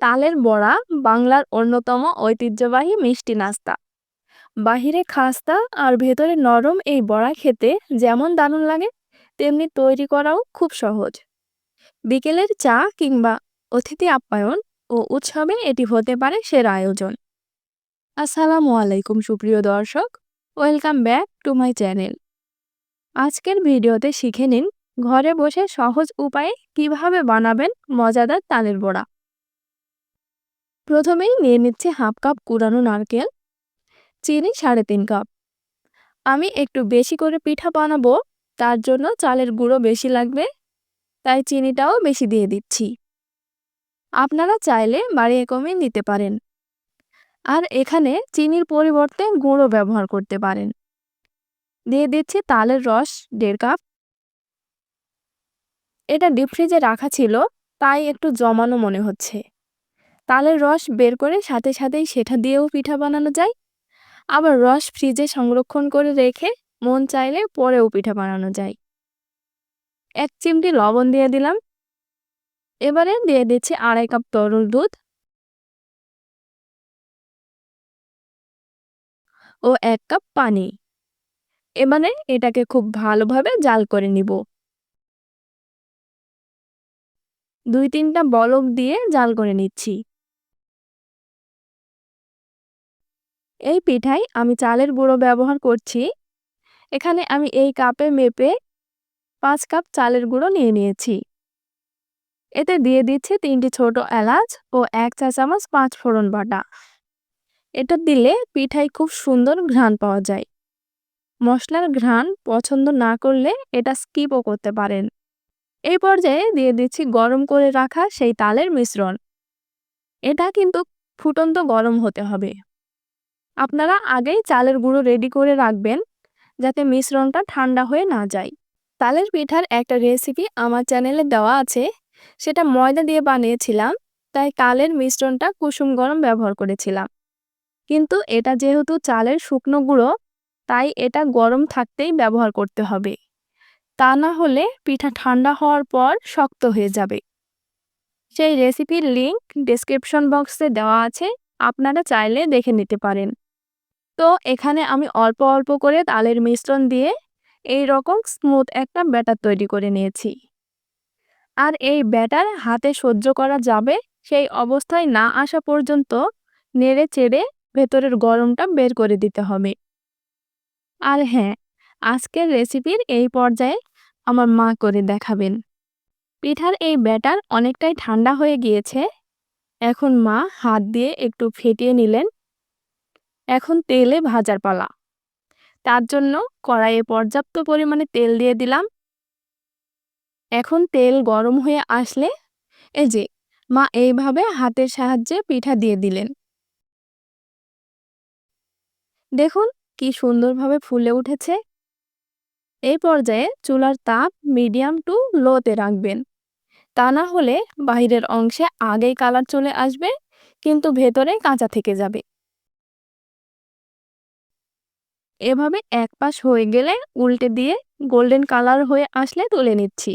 তালের বড়া বাংলার অন্যতম ঐতিহ্যবাহী মিষ্টি নাস্তা। বাহিরে খাস্তা আর ভেতরে নরম এই বড়া খেতে যেমন দারুণ লাগে, তেমনি তৈরি করাও খুব সহজ। বিকেলের চা কিংবা অতিথি আপ্যায়ন ও উৎসবে এটি হতে পারে সেরা আয়োজন। আসসালামু আলাইকুম সুপ্রিয় দর্শক, welcome back to my channel. আজকের ভিডিওতে শিখে নিন ঘরে বসে সহজ উপায়ে কীভাবে বানাবেন মজাদার তালের বড়া। প্রথমেই নিয়ে নিচ্ছে হাফ কাপ কুড়ানো নারকেল, চিনি সাড়ে তিন কাপ। আমি একটু বেশি করে পিঠা বানাবো, তার জন্য চালের গুঁড়ো বেশি লাগবে, তাই চিনিটাও বেশি দিয়ে দিচ্ছি। আপনারা চাইলে বাড়িয়ে কমিয়ে নিতে পারেন। আর এখানে চিনির পরিবর্তে গুঁড়ো ব্যবহার করতে পারেন। দিয়ে দিচ্ছি তালের রস, দেড় কাপ। এটা ডিপ ফ্রিজে রাখা ছিল, তাই একটু জমানো মনে হচ্ছে। তালের রস বের করে সাথে সাথেই সেটা দিয়েও পিঠা বানানো যায়। আবার রস ফ্রিজে সংরক্ষণ করে রেখে মন চাইলে পরেও পিঠা বানানো যায়। এক চিমটি লবণ দিয়ে দিলাম। এবারে দিয়ে দিচ্ছি আড়াই কাপ তরল দুধ। ও এক কাপ পানি। এবারে এটাকে খুব ভালোভাবে জাল করে নিব। দুই তিনটা বলক দিয়ে জাল করে নিচ্ছি। এই পিঠায় আমি চালের গুঁড়ো ব্যবহার করছি। এখানে আমি এই কাপে মেপে পাঁচ কাপ চালের গুঁড়ো নিয়ে নিয়েছি। এতে দিয়ে দিচ্ছি তিনটি ছোট এলাচ ও এক চা চামচ পাঁচ ফোড়ন বাটা। এটা দিলে পিঠায় খুব সুন্দর ঘ্রাণ পাওয়া যায়। মশলার ঘ্রাণ পছন্দ না করলে এটা স্কিপও করতে পারেন। এই পর্যায়ে দিয়ে দিচ্ছি গরম করে রাখা সেই তালের মিশ্রণ। এটা কিন্তু ফুটন্ত গরম হতে হবে। আপনারা আগেই চালের গুঁড়ো রেডি করে রাখবেন, যাতে মিশ্রণটা ঠান্ডা হয়ে না যায়। তালের পিঠার একটা রেসিপি আমার চ্যানেলে দেওয়া আছে, সেটা ময়দা দিয়ে বানিয়েছিলাম, তাই তালের মিশ্রণটা কুসুম গরম ব্যবহার করেছিলাম। কিন্তু এটা যেহেতু চালের শুকনো গুঁড়ো, তাই এটা গরম থাকতেই ব্যবহার করতে হবে। তা না হলে পিঠা ঠান্ডা হওয়ার পর শক্ত হয়ে যাবে। সেই রেসিপির লিংক ডিসক্রিপশন বক্সে দেওয়া আছে, আপনারা চাইলে দেখে নিতে পারেন। তো এখানে আমি অল্প অল্প করে তালের মিশ্রণ দিয়ে এই রকম স্মুথ একটা ব্যাটার তৈরি করে নিয়েছি। আর এই ব্যাটার হাতে সহ্য করা যাবে সেই অবস্থায় না আসা পর্যন্ত নেড়ে চেড়ে ভেতরের গরমটা বের করে দিতে হবে। আর হ্যাঁ আজকের রেসিপির এই পর্যায়ে আমার মা করে দেখাবেন। পিঠার এই ব্যাটার অনেকটাই ঠান্ডা হয়ে গিয়েছে। এখন মা হাত দিয়ে একটু ফেটিয়ে নিলেন। এখন তেলে ভাজার পালা। তার জন্য কড়াইয়ে পর্যাপ্ত পরিমাণে তেল দিয়ে দিলাম। এখন তেল গরম হয়ে আসলে এই যে, মা এইভাবে হাতের সাহায্যে পিঠা দিয়ে দিলেন। দেখুন কি সুন্দরভাবে ফুলে উঠেছে। এই পর্যায়ে চুলার তাপ মিডিয়াম টু লোতে রাখবেন। তা না হলে বাহিরের অংশে আগেই কালার চলে আসবে, কিন্তু ভেতরে কাঁচা থেকে যাবে। এভাবে এক পাশ হয়ে গেলে উল্টে দিয়ে গোল্ডেন কালার হয়ে আসলে তুলে নিচ্ছি।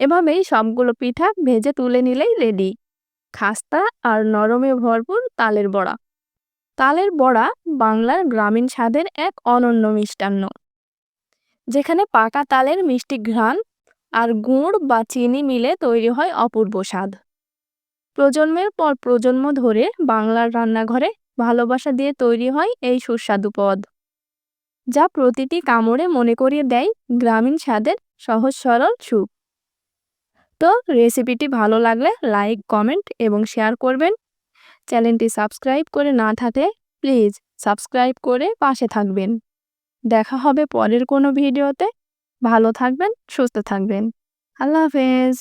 এভাবেই সবগুলো পিঠা ভেজে তুলে নিলেই রেডি খাস্তা আর নরমে ভরপুর তালের বড়া। তালের বড়া বাংলার গ্রামীণ স্বাদের এক অনন্য মিষ্টান্ন। যেখানে পাকা তালের মিষ্টি ঘ্রাণ আর গুড় বা চিনি মিলে তৈরি হয় অপূর্ব স্বাদ। প্রজন্মের পর প্রজন্ম ধরে বাংলার রান্নাঘরে ভালোবাসা দিয়ে তৈরি হয় এই সুস্বাদু পদ। যা প্রতিটি কামড়ে মনে করিয়ে দেয় গ্রামীণ স্বাদের সহজ সরল সুখ তো রেসিপিটি ভালো লাগলে লাইক, কমেন্ট এবং শেয়ার করবেন। চ্যানেলটি সাবস্ক্রাইব করে না থাকলে প্লিজ সাবস্ক্রাইব করে পাশে থাকবেন। দেখা হবে পরের কোনো ভিডিওতে। ভালো থাকবেন, সুস্থ থাকবেন। আল্লাহ হাফেজ।